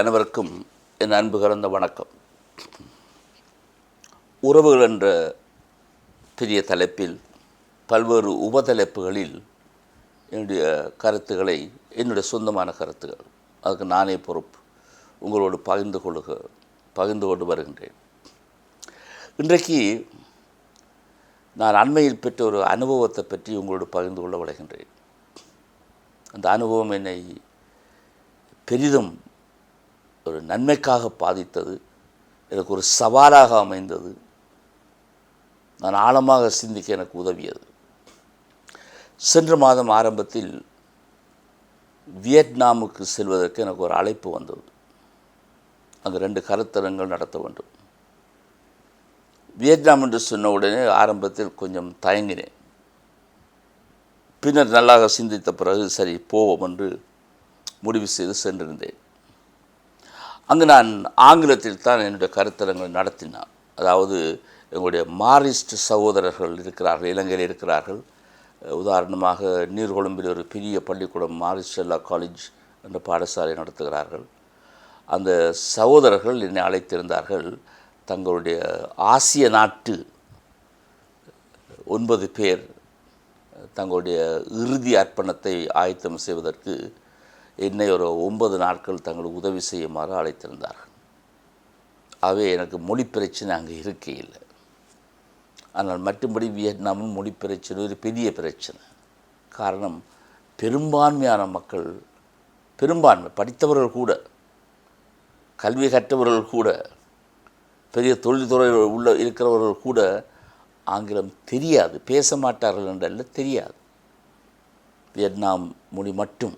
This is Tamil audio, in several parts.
அனைவருக்கும் என் அன்பு கலந்த வணக்கம். உறவுகள் என்ற பெரிய தலைப்பில் பல்வேறு உபதலைப்புகளில் என்னுடைய கருத்துக்களை என்னுடைய சொந்தமான கருத்துக்கள் அதுக்கு நானே பொறுப்பு. உங்களோடு பகிர்ந்து கொள்ளுக பகிர்ந்து கொண்டு வருகின்றேன். இன்றைக்கு நான் அண்மையில் பெற்ற ஒரு அனுபவத்தை பற்றி உங்களோடு பகிர்ந்து கொள்ள விளைகின்றேன் அந்த அனுபவம் என்னை பெரிதும் ஒரு நன்மைக்காக பாதித்தது எனக்கு ஒரு சவாலாக அமைந்தது. நான் ஆழமாக சிந்திக்க எனக்கு உதவியது. சென்ற மாதம் ஆரம்பத்தில் வியட்நாமுக்கு செல்வதற்கு எனக்கு ஒரு அழைப்பு வந்தது. அங்கு ரெண்டு கருத்தரங்கள் நடத்த வேண்டும். வியட்நாம் என்று சொன்ன உடனே ஆரம்பத்தில் கொஞ்சம் தயங்கினேன். பின்னர் நல்லாக சிந்தித்த பிறகு சரி போவோம் என்று முடிவு செய்து சென்றிருந்தேன். அங்கு நான் ஆங்கிலத்தில் தான் என்னுடைய கருத்தரங்களை நடத்தினான். அதாவது எங்களுடைய மாரிஸ்ட் சகோதரர்கள் இருக்கிறார்கள் இலங்கையில் இருக்கிறார்கள். உதாரணமாக நீர்கொழும்பில் ஒரு பெரிய பள்ளிக்கூடம் மாரிஸ்டெல்லா காலேஜ் என்ற பாடசாலை நடத்துகிறார்கள். அந்த சகோதரர்கள் என்னை அழைத்திருந்தார்கள். தங்களுடைய ஆசிய நாட்டு ஒன்பது பேர் தங்களுடைய இறுதி அர்ப்பணத்தை ஆயத்தம் செய்வதற்கு என்னை ஒரு ஒன்பது நாட்கள் தங்களுக்கு உதவி செய்யுமாறு அழைத்திருந்தார்கள். ஆகவே எனக்கு மொழி பிரச்சனை அங்கே இருக்கே இல்லை. ஆனால் மற்றும்படி வியட்நாமில் மொழி பிரச்சனை ஒரு பெரிய பிரச்சனை. காரணம் பெரும்பான்மையான மக்கள் பெரும்பான்மை படித்தவர்கள் கூட கல்வி கற்றவர்கள் கூட பெரிய தொழில்துறை உள்ள இருக்கிறவர்கள் கூட ஆங்கிலம் தெரியாது. பேச மாட்டார்கள் என்றல்ல தெரியாது. வியட்நாம் மொழி மட்டும்.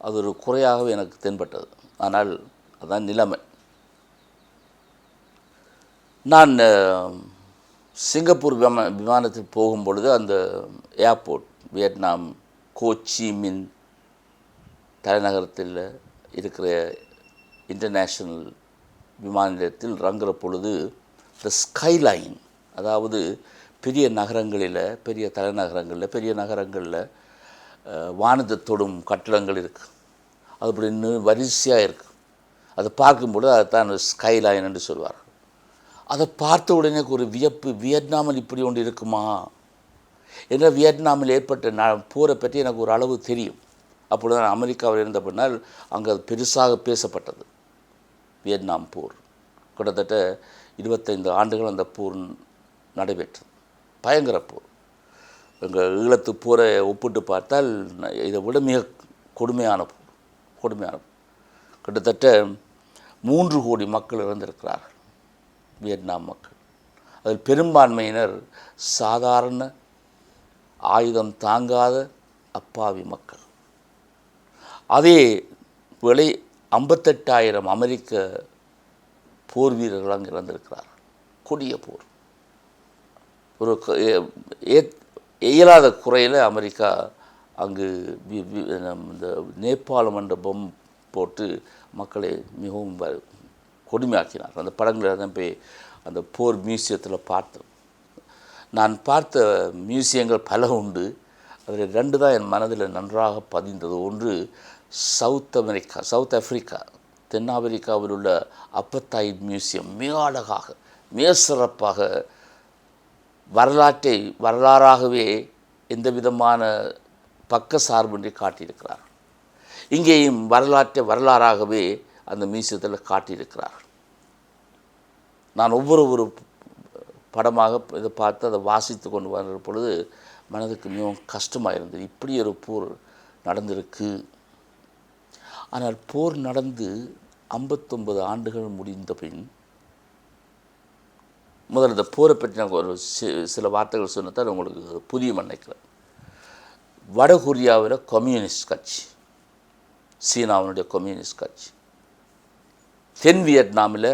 அது ஒரு குறையாகவே எனக்கு தென்பட்டது. ஆனால் அதான் நிலைமை. நான் சிங்கப்பூர் விமா விமானத்தில் போகும் பொழுது அந்த ஏர்போர்ட் வியட்நாம் கோச்சி மின் தலைநகரத்தில் இருக்கிற இன்டர்நேஷ்னல் விமான நிலையத்தில் இறங்குற பொழுது த ஸ்கைலைன் அதாவது பெரிய நகரங்களில் பெரிய தலைநகரங்களில் பெரிய நகரங்களில் வானத்தை தொடும் கட்டடங்கள் இருக்குது அது அப்படி இன்னும் வரிசையாக இருக்குது அதை பார்க்கும்பொழுது அதைத்தான் ஸ்கைலைன் என்று சொல்வார் அதை பார்த்த உடனே ஒரு வியப்பு வியட்நாமில் இப்படி ஒன்று இருக்குமா? என்ற வியட்நாமில் ஏற்பட்ட நான் போரை பற்றி எனக்கு ஒரு அளவு தெரியும். அப்பொழுது நான் அமெரிக்காவில் இருந்த பின்னால் அங்கே அது பெருசாக பேசப்பட்டது. வியட்நாம் போர். கிட்டத்தட்ட இருபத்தைந்து ஆண்டுகள் அந்த போர் நடைபெற்றது. பயங்கர போர். எங்கள் ஈழத்து போரை ஒப்பிட்டு பார்த்தால் இதை விட மிக கொடுமையான கொடுமையான. கிட்டத்தட்ட மூன்று கோடி மக்கள் இறந்திருக்கிறார்கள் வியட்நாம் மக்கள். அதில் பெரும்பான்மையினர் சாதாரண ஆயுதம் தாங்காத அப்பாவி மக்கள். அதே விலை ஐம்பத்தெட்டாயிரம் அமெரிக்க போர் வீரர்கள் அங்கே இறந்திருக்கிறார்கள் கொடிய போர். ஒரு இயலாத குறையில் அமெரிக்கா அங்கு இந்த நேபாளம் என்ற பொம் போட்டு மக்களை மிகவும் கொடுமையாக்கினார். அந்த படங்களை தான் போய் அந்த போர் மியூசியத்தில் பார்த்தோம். நான் பார்த்த மியூசியங்கள் பல உண்டு. அதில் ரெண்டு தான் என் மனதில் நன்றாக பதிந்தது. ஒன்று சவுத் அமெரிக்கா சவுத் ஆஃப்ரிக்கா தென்னாப்பிரிக்காவில் உள்ள அப்பத்தாயிட் மியூசியம் மிக அழகாக மிக சிறப்பாக வரலாற்றை வரலாறாகவே எந்த விதமான பக்க சார்பின்றி காட்டியிருக்கிறார். இங்கேயும் வரலாற்றை வரலாறாகவே அந்த மியூசியத்தில் காட்டியிருக்கிறார். நான் ஒவ்வொரு ஒரு படமாக இதை பார்த்து அதை வாசித்து கொண்டு வர பொழுது மனதுக்கு மிகவும் கஷ்டமாக இருந்தது இப்படி ஒரு போர் நடந்திருக்கு. ஆனால் போர் நடந்து ஐம்பத்தொன்பது ஆண்டுகள் முடிந்த பின் முதல்ல இந்த போரை பற்றி நாங்கள் ஒரு சில வார்த்தைகள் சொன்னதால் உங்களுக்கு புதிய நினைக்கிறேன் வடகொரியாவில் கம்யூனிஸ்ட் கட்சி சீனாவினுடைய கம்யூனிஸ்ட் கட்சி தென் வியட்நாமில்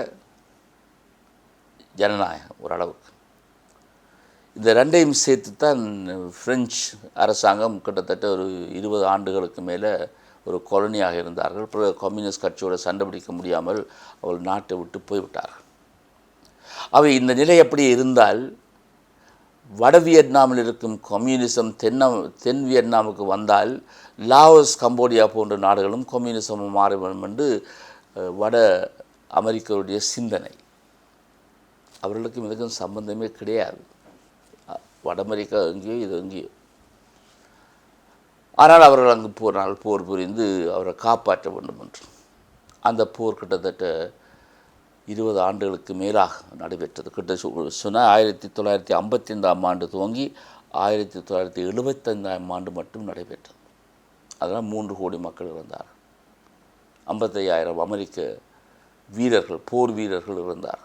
ஜனநாயகம் ஓரளவுக்கு. இந்த ரெண்டையும் சேர்த்து தான் ஃப்ரெஞ்சு அரசாங்கம் கிட்டத்தட்ட ஒரு இருபது ஆண்டுகளுக்கு மேலே ஒரு கொலனியாக இருந்தார்கள். பிறகு கம்யூனிஸ்ட் கட்சியோட சண்டை பிடிக்க முடியாமல் அவள் நாட்டை விட்டு போய்விட்டார்கள். அவை இந்த நிலை எப்படி இருந்தால் வட வியட்நாமில் இருக்கும் கம்யூனிசம் தென்ன தென் வியட்நாமுக்கு வந்தால் லாவோஸ் கம்போடியா போன்ற நாடுகளும் கம்யூனிசமும் மாற வேண்டும் என்று வட அமெரிக்கருடைய சிந்தனை. அவர்களுக்கும் இதுக்கும் சம்பந்தமே கிடையாது. வட அமெரிக்கா எங்கேயோ இது எங்கேயோ. ஆனால் அவர்கள் அங்கு போனால் போர் புரிந்து அவரை காப்பாற்ற வேண்டும் என்று. அந்த போர் கிட்டத்தட்ட இருபது ஆண்டுகளுக்கு மேலாக நடைபெற்றது. கிட்ட சொன்னால் ஆயிரத்தி தொள்ளாயிரத்தி ஐம்பத்தி ஐந்தாம் ஆண்டு துவங்கி ஆயிரத்தி தொள்ளாயிரத்தி எழுபத்தைந்தாம் ஆண்டு மட்டும் நடைபெற்றது. அதனால் மூன்று கோடி மக்கள் இருந்தார் ஐம்பத்தையாயிரம் அமெரிக்க வீரர்கள் போர் வீரர்கள் இருந்தார்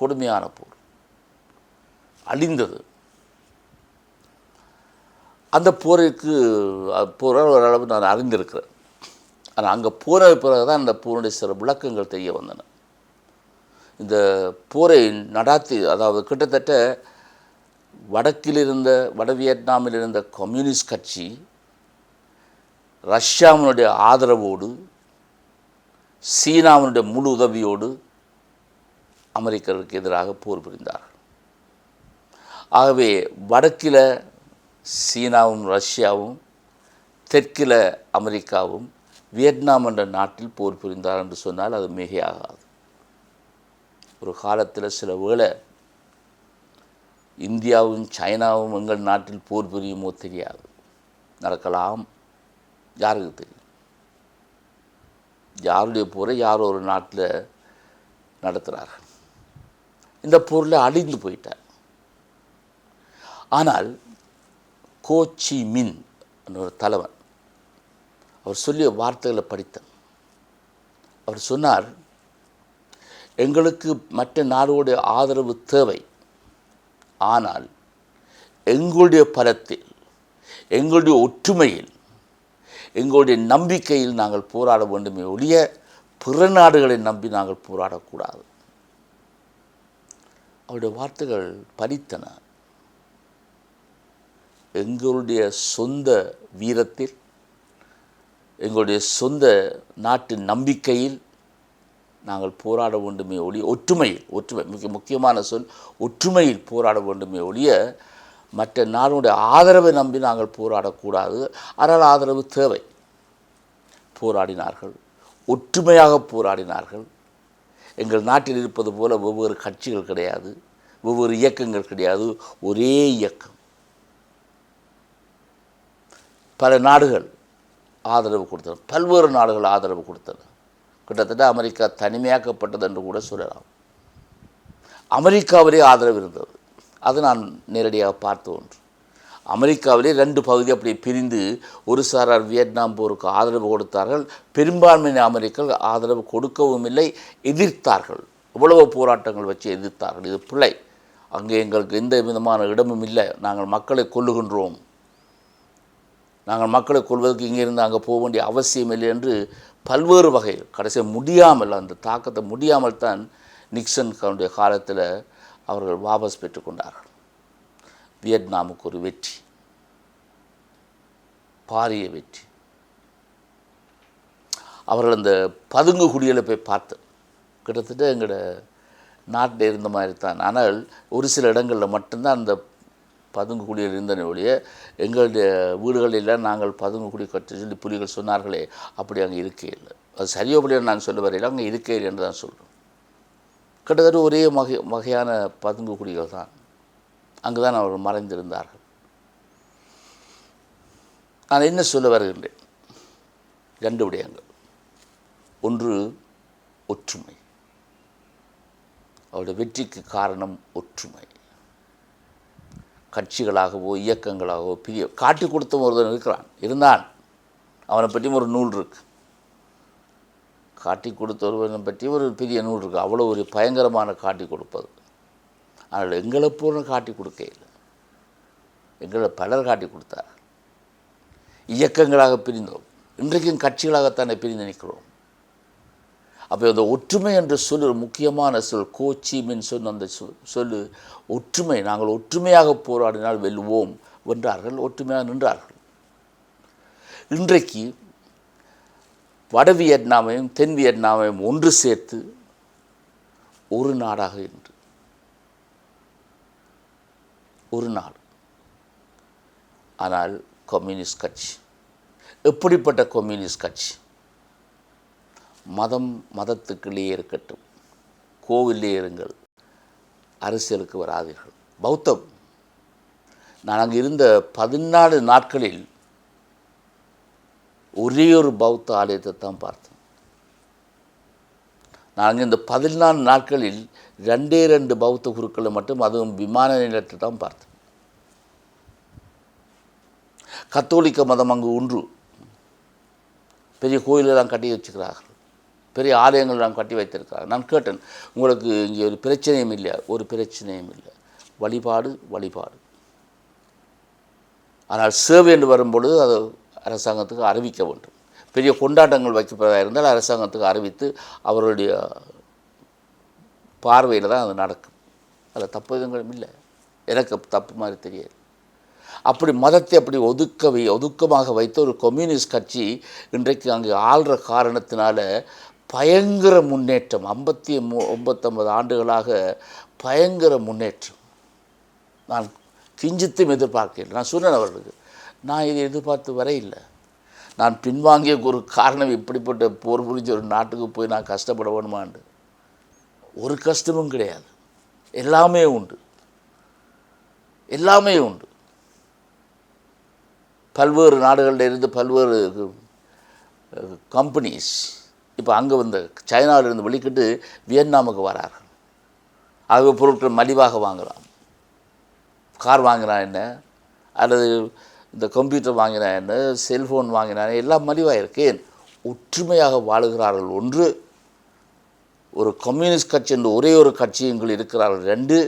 கொடுமையான போர். அழிந்தது. அந்த போருக்கு போரால் போரை ஓரளவு நான் அறிந்திருக்கிறேன். ஆனால் அங்கே போன பிறகு தான் அந்த போருடைய சில விளக்கங்கள் தெரிய வந்தன. இந்த போரை நடாத்தி அதாவது கிட்டத்தட்ட வடக்கில் இருந்த வட வியட்நாமில் இருந்த கம்யூனிஸ்ட் கட்சி ரஷ்யாவினுடைய ஆதரவோடு சீனாவினுடைய முழு உதவியோடு அமெரிக்கருக்கு எதிராக போர் புரிந்தார்கள். ஆகவே வடக்கில் சீனாவும் ரஷ்யாவும் தெற்கில் அமெரிக்காவும் வியட்நாம் என்ற நாட்டில் போர் புரிந்தார் என்று சொன்னால் அது மிகையாகாது. ஒரு காலத்தில் சில வேளை இந்தியாவும் சைனாவும் எங்கள் நாட்டில் போர் புரியுமோ தெரியாது. நடக்கலாம். யாருக்கு தெரியும்? யாருடைய போரை யாரோ ஒரு நாட்டில் நடத்துகிறார்கள் இந்த போரில் அழிந்து போயிட்டார். ஆனால் கோச்சி மின் ஒரு தலைவன் அவர் சொல்லிய வார்த்தைகளை படித்தேன். அவர் சொன்னார் எங்களுக்கு மற்ற நாடுகளுடைய ஆதரவு தேவை. ஆனால் எங்களுடைய பலத்தில் எங்களுடைய ஒற்றுமையில் எங்களுடைய நம்பிக்கையில் நாங்கள் போராட வேண்டுமே ஒழிய பிற நாடுகளை நம்பி நாங்கள் போராடக்கூடாது. அவருடைய வார்த்தைகள் பலித்தன. எங்களுடைய சொந்த வீரத்தில் எங்களுடைய சொந்த நாட்டு நம்பிக்கையில் நாங்கள் போராட வேண்டுமே ஒழிய ஒற்றுமையில் ஒற்றுமை மிக முக்கியமான சொல் ஒற்றுமையில் போராட வேண்டுமே ஒழிய மற்ற நாடுடைய ஆதரவை நம்பி நாங்கள் போராடக்கூடாது. ஆனால் ஆதரவு தேவை. போராடினார்கள். ஒற்றுமையாக போராடினார்கள். எங்கள் நாட்டில் இருப்பது போல் வெவ்வேறு கட்சிகள் கிடையாது. வெவ்வேறு இயக்கங்கள் கிடையாது. ஒரே இயக்கம். பல நாடுகள் ஆதரவு கொடுத்தன. பல்வேறு நாடுகள் ஆதரவு கொடுத்தன. கிட்டத்தட்ட அமெரிக்கா தனிமையாக்கப்பட்டது என்று கூட சொல்லலாம். அமெரிக்காவிலே ஆதரவு இருந்தது. அது நான் நேரடியாக பார்த்த ஒன்று. அமெரிக்காவிலே ரெண்டு பகுதி அப்படி பிரிந்து ஒரு சாரார் வியட்நாம் போருக்கு ஆதரவு கொடுத்தார்கள். பெரும்பான்மையான அமெரிக்கர்கள் ஆதரவு கொடுக்கவும் இல்லை எதிர்த்தார்கள். இவ்வளவு போராட்டங்கள் வச்சு எதிர்த்தார்கள். இது பிள்ளை அங்கே எங்களுக்கு எந்த விதமான இடமும் இல்லை. நாங்கள் மக்களை கொல்லுகின்றோம். நாங்கள் மக்களை கொள்வதற்கு இங்கிருந்து அங்கே போக வேண்டிய அவசியம் இல்லை என்று பல்வேறு வகையில் கடைசியாக முடியாமல் அந்த தாக்கத்தை முடியாமல் தான் நிக்சன் காலத்தில் அவர்கள் வாபஸ் பெற்றுக்கொண்டார்கள் வியட்நாமுக்கு ஒரு வெற்றி. பாரிய வெற்றி. அவர்கள் அந்த பதுங்கு குடிகளை போய் பார்த்து கிட்டத்தட்ட எங்களோட நாட்டில் இருந்த மாதிரி தான். ஆனால் ஒரு சில இடங்களில் மட்டும்தான் அந்த பதுங்குகுடியர் இருந்தன ஒழிய எங்களுடைய வீடுகளில் நாங்கள் பதுங்கு குடி சொல்லி புலிகள் சொன்னார்களே அப்படி அங்கே இருக்கே இல்லை. அது சரியோ அப்படியே நான் சொல்ல வரையில் அங்கே இருக்கே இல்லை என்று தான் சொல்கிறோம் கிட்டத்தட்ட ஒரே வகை வகையான பதுங்குகுடிகள் தான். அங்கு தான் அவர்கள் மறைந்திருந்தார்கள். நான் என்ன சொல்ல வருகின்றேன்? ரெண்டு விடயங்கள். ஒன்று ஒற்றுமை. அவருடைய வெற்றிக்கு காரணம் ஒற்றுமை. கட்சிகளாகவோ இயக்கங்களாகவோ பிரிய காட்டி கொடுத்த ஒருவன் இருக்கிறான். இருந்தான். அவனை பற்றியும் ஒரு நூல் இருக்கு. காட்டி கொடுத்த ஒருவனை பற்றி ஒரு பெரிய நூல் இருக்குது அவ்வளோ ஒரு பயங்கரமான காட்டி கொடுப்பது. ஆனால் எங்களை பூர்ண காட்டி கொடுக்க இல்லை. எங்களை பலர் காட்டி கொடுத்தார் இயக்கங்களாக பிரிந்தோம். இன்றைக்கும் கட்சிகளாகத்தானே பிரிந்து நிற்கிறோம். அப்போ அந்த ஒற்றுமை என்ற சொல் ஒரு முக்கியமான சொல். கோச்சி மின் சொன்ன அந்த சொல் சொல்லு. ஒற்றுமை நாங்கள் ஒற்றுமையாக போராடினால் வெல்லுவோம் வென்றார்கள் ஒற்றுமையாக நின்றார்கள். இன்றைக்கு வட வியட்நாமையும் தென் வியட்நாமையும் ஒன்று சேர்த்து ஒரு நாடாக இன்று. ஒரு நாடு. ஆனால் கம்யூனிஸ்ட் கட்சி. எப்படிப்பட்ட கம்யூனிஸ்ட் கட்சி? மதம் மதத்துக்குள்ளேயே இருக்கட்டும். கோவிலே இருங்கள். அரசியலுக்கு வராதீர்கள். பௌத்தம். நான் அங்கே இருந்த பதினாலு நாட்களில் ஒரே ஒரு பௌத்த ஆலயத்தை தான் பார்த்தேன். நான் இந்த பதினாலு நாட்களில் ரெண்டே ரெண்டு பௌத்த குருக்களை மட்டும் அதுவும் விமான நிலையத்தை தான் பார்த்தேன். கத்தோலிக்க மதம் அங்கு ஒன்று. பெரிய கோயிலெல்லாம் கட்டி வச்சுக்கிறார்கள். பெரிய ஆலயங்கள் நாம் கட்டி வைத்திருக்கிறார் நான் கேட்டேன் உங்களுக்கு இங்கே ஒரு பிரச்சனையும் இல்லை ஒரு பிரச்சனையும் இல்லை. வழிபாடு வழிபாடு. ஆனால் சேவை என்று வரும்பொழுது அது அரசாங்கத்துக்கு அறிவிக்க வேண்டும். பெரிய கொண்டாட்டங்கள் வைக்கப்பதாக இருந்தால் அரசாங்கத்துக்கு அறிவித்து அவருடைய பார்வையில் தான் அது நடக்கும். அதில் தப்பு விதங்களும் இல்லை. எனக்கு தப்பு மாதிரி தெரியாது அப்படி மதத்தை அப்படி ஒதுக்கவை ஒதுக்கமாக வைத்த ஒரு கம்யூனிஸ்ட் கட்சி இன்றைக்கு அங்கே ஆள்ற காரணத்தினால பயங்கர முன்னேற்றம். ஐம்பத்தி மூ ஒம்பத்தொம்பது ஆண்டுகளாக பயங்கர முன்னேற்றம். நான் கிஞ்சித்தும் எதிர்பார்க்கல நான் சொன்னேன் அவர்களுக்கு. நான் இதை எதிர்பார்த்து வரையில்லை நான் பின்வாங்கிய ஒரு காரணம் இப்படிப்பட்ட போர் புரிஞ்ச ஒரு நாட்டுக்கு போய் நான் கஷ்டப்பட வேணுமாண்டு. ஒரு கஷ்டமும் கிடையாது. எல்லாமே உண்டு. எல்லாமே உண்டு. பல்வேறு நாடுகளில் இருந்து பல்வேறு கம்பெனிஸ் இப்போ அங்கே வந்து சைனாவிலிருந்து வெளிக்கிட்டு வியட்நாமுக்கு வரார்கள் ஆகவே பொருட்கள் மலிவாக வாங்கலாம் கார் வாங்கினா என்ன? அல்லது இந்த கம்ப்யூட்டர் வாங்கினா என்ன? செல்ஃபோன் வாங்கினா எல்லாம் மலிவாக இருக்கேன் ஒற்றுமையாக வாழுகிறார்கள் ஒன்று ஒரு கம்யூனிஸ்ட் கட்சி என்று ஒரே ஒரு கட்சியங்கள் இருக்கிறார்கள் ரெண்டு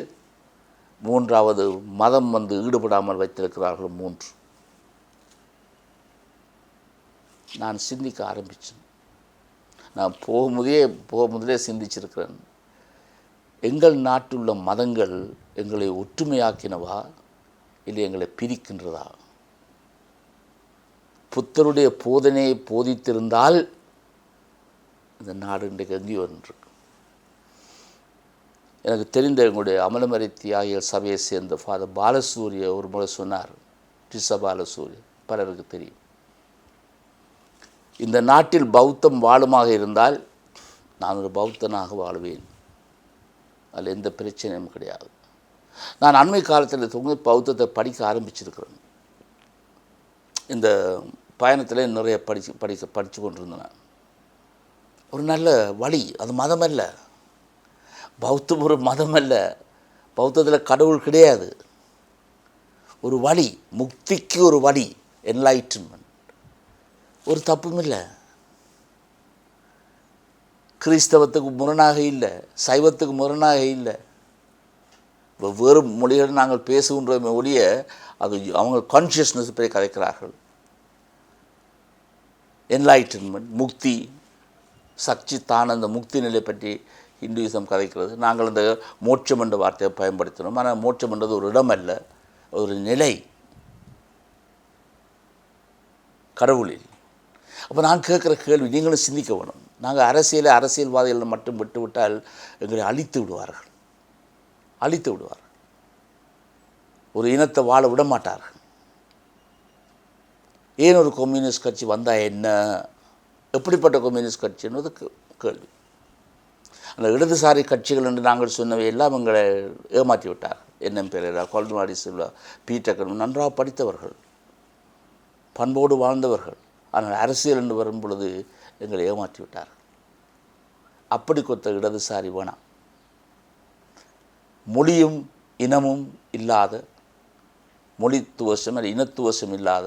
மூன்றாவது மதம் வந்து ஈடுபடாமல் வைத்திருக்கிறார்கள் மூன்று. நான் சிந்திக்க ஆரம்பித்தேன் நான் போகும்போதே போகும்போதே சிந்திச்சிருக்கிறேன். எங்கள் நாட்டுள்ள மதங்கள் எங்களை ஒற்றுமையாக்கினவா? இல்லை எங்களை பிரிக்கின்றதா? புத்தருடைய போதனையை போதித்திருந்தால் இந்த நாடு இன்றைக்கு எங்கேயோ இருக்கு எனக்கு தெரிந்த எங்களுடைய அமலமறை தியாகிய சபையை சேர்ந்த ஃபாதர் பாலசூரிய ஒரு முறை சொன்னார் டிச பாலசூரிய பலருக்கு தெரியும். இந்த நாட்டில் பௌத்தம் வாழுமாக இருந்தால் நான் ஒரு பௌத்தனாக வாழ்வேன். அதில் எந்த பிரச்சனையும் கிடையாது. நான் அண்மை காலத்தில் தொங்க பௌத்தத்தை படிக்க ஆரம்பிச்சிருக்கிறேன். இந்த பயணத்தில் நிறைய படிச்சு படிக்க படித்து கொண்டிருந்தேன். ஒரு நல்ல வழி அது மதம் அல்ல பௌத்தம் ஒரு மதம் அல்ல பௌத்தத்தில் கடவுள் கிடையாது. ஒரு வழி முக்திக்கு ஒரு வழி என்லைட்மெண்ட் ஒரு தப்பும் இல்லை. கிறிஸ்தவத்துக்கு முரணாக இல்லை சைவத்துக்கு முரணாக இல்லை. வெவ்வேறு மொழிகள் நாங்கள் பேசுகின்றோமே ஒழிய அது அவங்க கான்ஷியஸ்னஸ் பற்றி கதைக்கிறார்கள் என்லைட்டன்மெண்ட் முக்தி சக்தி தான் அந்த முக்தி நிலை பற்றி ஹிந்துயிசம் கதைக்கிறது நாங்கள் அந்த மோட்சம் என்ற வார்த்தையை பயன்படுத்தினோம். ஆனால் மோட்சம் என்றது ஒரு இடம் அல்ல ஒரு நிலை. கடவுளில். அப்போ நான் கேட்குற கேள்வி நீங்களும் சிந்திக்க வேணும். நாங்கள் அரசியலை அரசியல்வாதிகள் மட்டும் விட்டுவிட்டால் எங்களை அழித்து விடுவார்கள். அழித்து விடுவார்கள். ஒரு இனத்தை வாழ விட மாட்டார்கள். ஏன் ஒரு கம்யூனிஸ்ட் கட்சி வந்தால் என்ன? எப்படிப்பட்ட கம்யூனிஸ்ட் கட்சி என்பது கேள்வி. அந்த இடதுசாரி கட்சிகள் என்று நாங்கள் சொன்னவை எல்லாம் எங்களை ஏமாற்றி விட்டார் என்எம் பெரேரா கொல்மாடி செல்வா பீட்டக்கன் நன்றாக படித்தவர்கள் பண்போடு வாழ்ந்தவர்கள். ஆனால் அரசியல் என்று வரும் பொழுது எங்களை ஏமாற்றி விட்டார் அப்படி கொத்த இடதுசாரி வேணாம் மொழியும் இனமும் இல்லாத மொழித்துவசம் இனத்துவசம் இல்லாத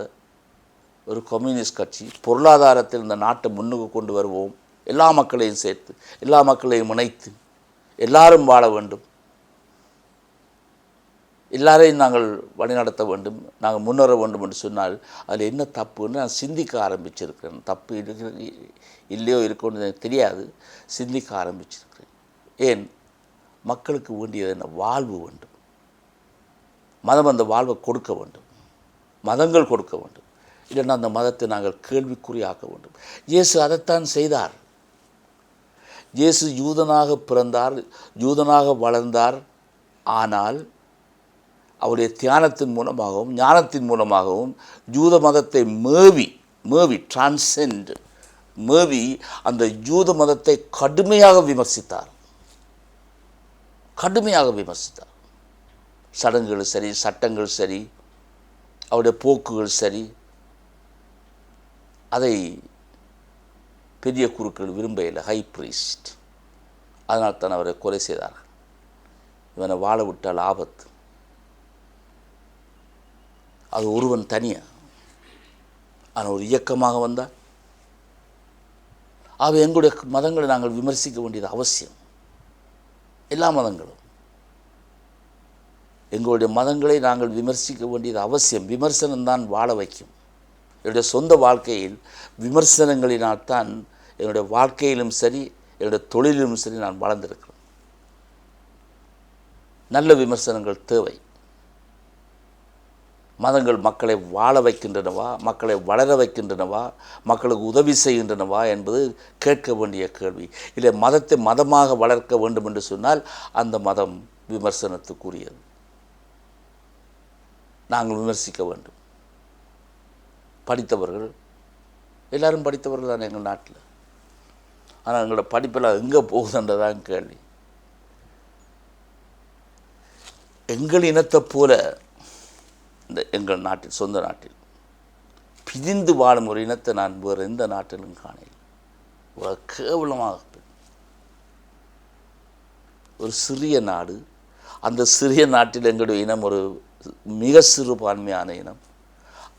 ஒரு கம்யூனிஸ்ட் கட்சி பொருளாதாரத்தில் இந்த நாட்டை முன்னுக்கு கொண்டு வருவோம். எல்லா மக்களையும் சேர்த்து எல்லா மக்களையும் இணைத்து எல்லாரும் வாழ வேண்டும். எல்லாரையும் நாங்கள் வழிநடத்த வேண்டும் நாங்கள் முன்னேற வேண்டும் என்று சொன்னால் அதில் என்ன தப்புன்னு நான் சிந்திக்க ஆரம்பிச்சிருக்கிறேன். தப்பு இருக்கிற இல்லையோ இருக்கோன்னு எனக்கு தெரியாது. சிந்திக்க ஆரம்பிச்சிருக்கிறேன். ஏன்? மக்களுக்கு வேண்டியது என்ன? வாழ்வு வேண்டும். மதம் அந்த வாழ்வை கொடுக்க வேண்டும். மதங்கள் கொடுக்க வேண்டும். இல்லைன்னா அந்த மதத்தை நாங்கள் கேள்விக்குறியாக்க வேண்டும். இயேசு அதைத்தான் செய்தார். இயேசு யூதனாக பிறந்தார் யூதனாக வளர்ந்தார். ஆனால் அவருடைய தியானத்தின் மூலமாகவும் ஞானத்தின் மூலமாகவும் ஜூத மதத்தை மேவி மேவி டிரான்சென்ட் மேவி அந்த யூத மதத்தை கடுமையாக விமர்சித்தார். கடுமையாக விமர்சித்தார். சடங்குகள் சரி சட்டங்கள் சரி அவருடைய போக்குகள் சரி அதை பெரிய குருக்கள் விரும்பையில் ஹை ப்ரீஸ்ட் அதனால் தான் அவரை கொலை செய்தார்கள். இவனை வாழ விட்டால் ஆபத்து. அது ஒருவன் தனியாக ஆனால் ஒரு இயக்கமாக வந்தால்? ஆக எங்களுடைய மதங்களை நாங்கள் விமர்சிக்க வேண்டியது அவசியம். எல்லா மதங்களும். எங்களுடைய மதங்களை நாங்கள் விமர்சிக்க வேண்டியது அவசியம். விமர்சனம்தான் வாழ வைக்கும். என்னுடைய சொந்த வாழ்க்கையில் விமர்சனங்களினால் தான் என்னுடைய வாழ்க்கையிலும் சரி என்னுடைய தொழிலிலும் சரி நான் வளர்ந்திருக்கிறேன். நல்ல விமர்சனங்கள் தேவை. மதங்கள் மக்களை வாழ வைக்கின்றனவா? மக்களை வளர வைக்கின்றனவா? மக்களுக்கு உதவி செய்கின்றனவா என்பது கேட்க வேண்டிய கேள்வி. இல்லை மதத்தை மதமாக வளர்க்க வேண்டும் என்று சொன்னால் அந்த மதம் விமர்சனத்துக்குரியது. நாங்கள் விமர்சிக்க வேண்டும். படித்தவர்கள் எல்லாரும் படித்தவர்கள் தான் எங்கள் நாட்டில். ஆனால் எங்களோட படிப்பெல்லாம் எங்கே போகுதுன்றதான் கேள்வி. எங்கள் இனத்தைப் போல இந்த எங்கள் நாட்டில் சொந்த நாட்டில். பிரிந்து வாழும் ஒரு இனத்தை நான் வேறு எந்த நாட்டிலும் காணேன் ஒரு கேவலமாக ஒரு சிறிய நாடு அந்த சிறிய நாட்டில் எங்களுடைய இனம் ஒரு மிக சிறுபான்மையான இனம்.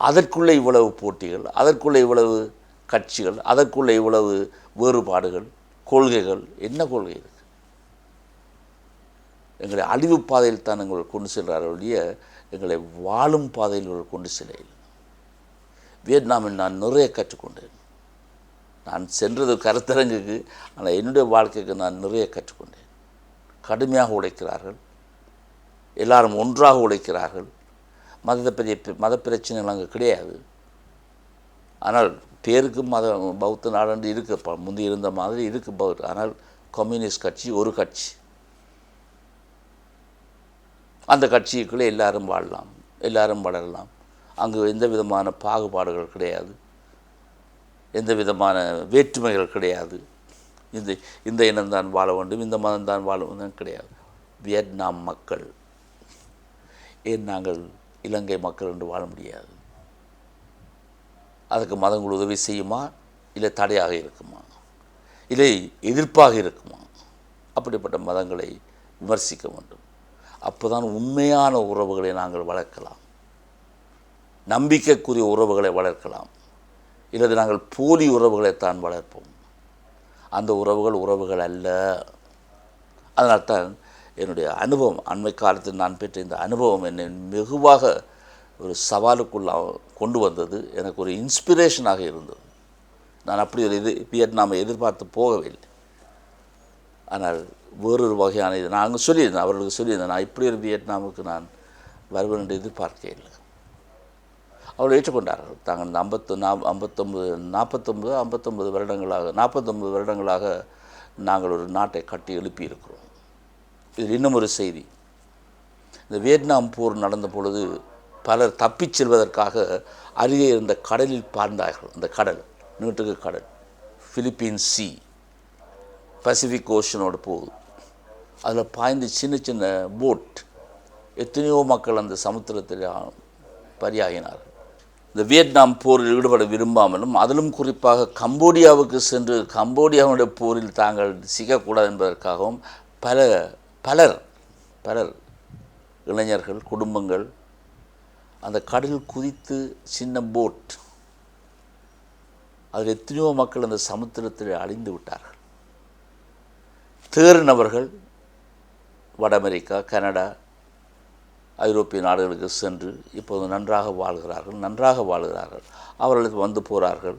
அதற்குள்ளே இவ்வளவு போட்டிகள் அதற்குள்ளே இவ்வளவு கட்சிகள் அதற்குள்ளே இவ்வளவு வேறுபாடுகள் கொள்கைகள் என்ன கொள்கை இருக்குது எங்களை அழிவு பாதையில் தான் எங்களை கொண்டு செல்கிறார்கள் எங்களை வாழும் பாதையில் கொண்டு செல்லையில். வியட்நாமில் நான் நிறைய கற்றுக்கொண்டேன். நான் சென்றது கருத்தரங்குக்கு ஆனால் என்னுடைய வாழ்க்கைக்கு நான் நிறைய கற்றுக்கொண்டேன். கடுமையாக உழைக்கிறார்கள். எல்லாரும் ஒன்றாக உழைக்கிறார்கள். மதத்தை பெரிய மத பிரச்சனைகள் அங்கே கிடையாது. ஆனால் பேருக்கு மத பௌத்த நாடு இருக்க முந்தி இருந்த மாதிரி இருக்கு பௌத்த ஆனால் கம்யூனிஸ்ட் கட்சி ஒரு கட்சி. அந்த கட்சிக்குள்ளே எல்லாரும் வாழலாம் எல்லாரும் வளரலாம். அங்கு எந்த விதமான பாகுபாடுகள் கிடையாது. எந்த விதமான வேற்றுமைகள் கிடையாது. இந்த இந்த இனம்தான் வாழ வேண்டும் இந்த மதம்தான் வாழ வேண்டும் கிடையாது. வியட்நாம் மக்கள். ஏன் நாங்கள் இலங்கை மக்கள் என்று வாழ முடியாது? அதுக்கு மதங்கள் உதவி செய்யுமா? இல்லை தடையாக இருக்குமா? இல்லை எதிர்ப்பாக இருக்குமா? அப்படிப்பட்ட மதங்களை விமர்சிக்க வேண்டும். அப்போதான் உண்மையான உறவுகளை நாங்கள் வளர்க்கலாம். நம்பிக்கைக்குரிய உறவுகளை வளர்க்கலாம். இல்லது நாங்கள் போலி உறவுகளைத்தான் வளர்ப்போம். அந்த உறவுகள் உறவுகள் அல்ல. அதனால்தான் என்னுடைய அனுபவம் அண்மை காலத்தில் நான் பெற்ற இந்த அனுபவம் என்னை வெகுவாக ஒரு சவாலுக்குள்ள கொண்டு வந்தது. எனக்கு ஒரு இன்ஸ்பிரேஷனாக இருந்தது. நான் அப்படி ஒரு இது வியட்நாமை எதிர்பார்த்து போகவில்லை. ஆனால் வேறொரு வகையான இது. நான் அங்கே சொல்லியிருந்தேன் அவர்களுக்கு சொல்லியிருந்தேன் நான் இப்படி ஒரு வியட்நாமுக்கு நான் வருவேன் என்று இல்லை. அவர்கள் ஏற்றுக்கொண்டார்கள். தாங்கள் இந்த ஐம்பத்து நா ஐம்பத்தொம்பது நாற்பத்தொம்பது ஐம்பத்தொம்பது வருடங்களாக நாற்பத்தொம்பது வருடங்களாக நாங்கள் ஒரு நாட்டை கட்டி எழுப்பியிருக்கிறோம். இது இன்னும் ஒரு செய்தி. இந்த வியட்நாம் போர் நடந்த பொழுது பலர் தப்பிச் செல்வதற்காக அருகே இருந்த கடலில் பார்ந்தார்கள் அந்த கடல் நீட்டுக்கு கடல் ஃபிலிப்பீன் சி பசிபிக் ஓஷனோட போகுது. அதில் பாய்ந்து சின்ன சின்ன போட் எத்தனையோ மக்கள் அந்த சமுத்திரத்தில் பரியாகினார்கள் இந்த வியட்நாம் போரில் ஈடுபட விரும்பாமலும் அதிலும் குறிப்பாக கம்போடியாவுக்கு சென்று கம்போடியாவுடைய போரில் தாங்கள் சிக்கக்கூடாது என்பதற்காகவும் பல பலர் பலர் இளைஞர்கள் குடும்பங்கள் அந்த கடலில் குதித்து சின்ன போட் அதில் எத்தனையோ மக்கள் அந்த சமுத்திரத்தில் அழிந்து விட்டார்கள். தேறினவர்கள் வட அமெரிக்கா கனடா ஐரோப்பிய நாடுகளுக்கு சென்று இப்போது நன்றாக வாழ்கிறார்கள் நன்றாக வாழ்கிறார்கள். அவர்களுக்கு வந்து போகிறார்கள்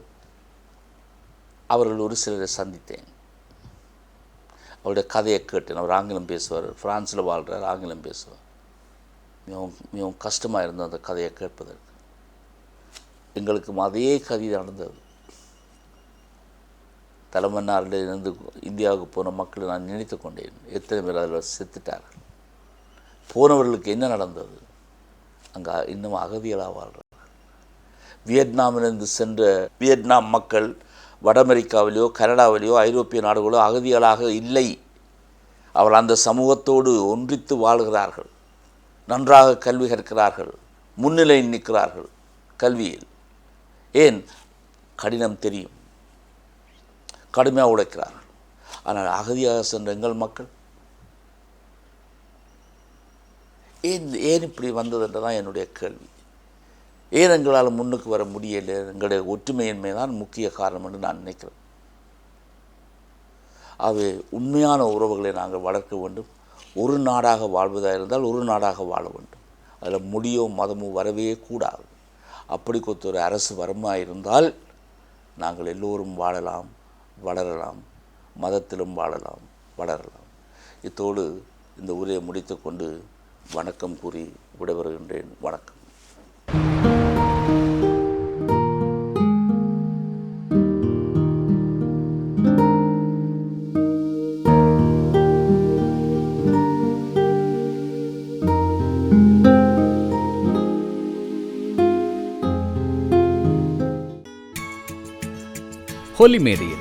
அவர்கள் ஒரு சிலரை சந்தித்தேன். அவருடைய கதையை கேட்டேன். அவர் ஆங்கிலம் பேசுவார். பிரான்ஸில் வாழ்கிறார் ஆங்கிலம் பேசுவார். மிகவும் மிகவும் கஷ்டமாக இருந்தது அந்த கதையை கேட்பதற்கு. எங்களுக்கும் அதே கதை நடந்தது. தலைமன்னாரிலிருந்து இந்தியாவுக்கு போன மக்களை நான் நினைத்து கொண்டேன். எத்தனை பேர் அதில் செத்துட்டார்கள். போனவர்களுக்கு என்ன நடந்தது? அங்கே இன்னும் அகதிகளாக வாழ்கிறார்கள் வியட்நாமிலிருந்து சென்ற வியட்நாம் மக்கள் வட அமெரிக்காவிலேயோ கனடாவிலேயோ ஐரோப்பிய நாடுகளோ அகதிகளாக இல்லை. அவர் அந்த சமூகத்தோடு ஒன்றித்து வாழ்கிறார்கள். நன்றாக கல்வி கற்கிறார்கள். முன்னிலையில் நிற்கிறார்கள் கல்வியில். ஏன்? கடினம் தெரியும். கடுமையாக உழைக்கிறார்கள். ஆனால் அகதியாக சென்ற எங்கள் மக்கள்? ஏன் ஏன் இப்படி வந்ததுன்ற தான் என்னுடைய கேள்வி. ஏன் எங்களால் முன்னுக்கு வர முடியலை? எங்களுடைய ஒற்றுமையின்மை தான் முக்கிய காரணம் என்று நான் நினைக்கிறேன். ஆகவே உண்மையான உறவுகளை நாங்கள் வளர்க்க வேண்டும். ஒரு நாடாக வாழ்வதாக இருந்தால் ஒரு நாடாக வாழ வேண்டும். அதில் மொழியோ மதமோ வரவே கூடாது. அப்படி கொத்த ஒரு அரசு வரமா இருந்தால் நாங்கள் எல்லோரும் வாழலாம். வளரலாம். மதத்திலும் வாழலாம் வளரலாம். இத்தோடு இந்த உரையை முடித்துக்கொண்டு வணக்கம் கூறி விடைபெறுகின்றேன். வணக்கம். ஹோலி மேடையில்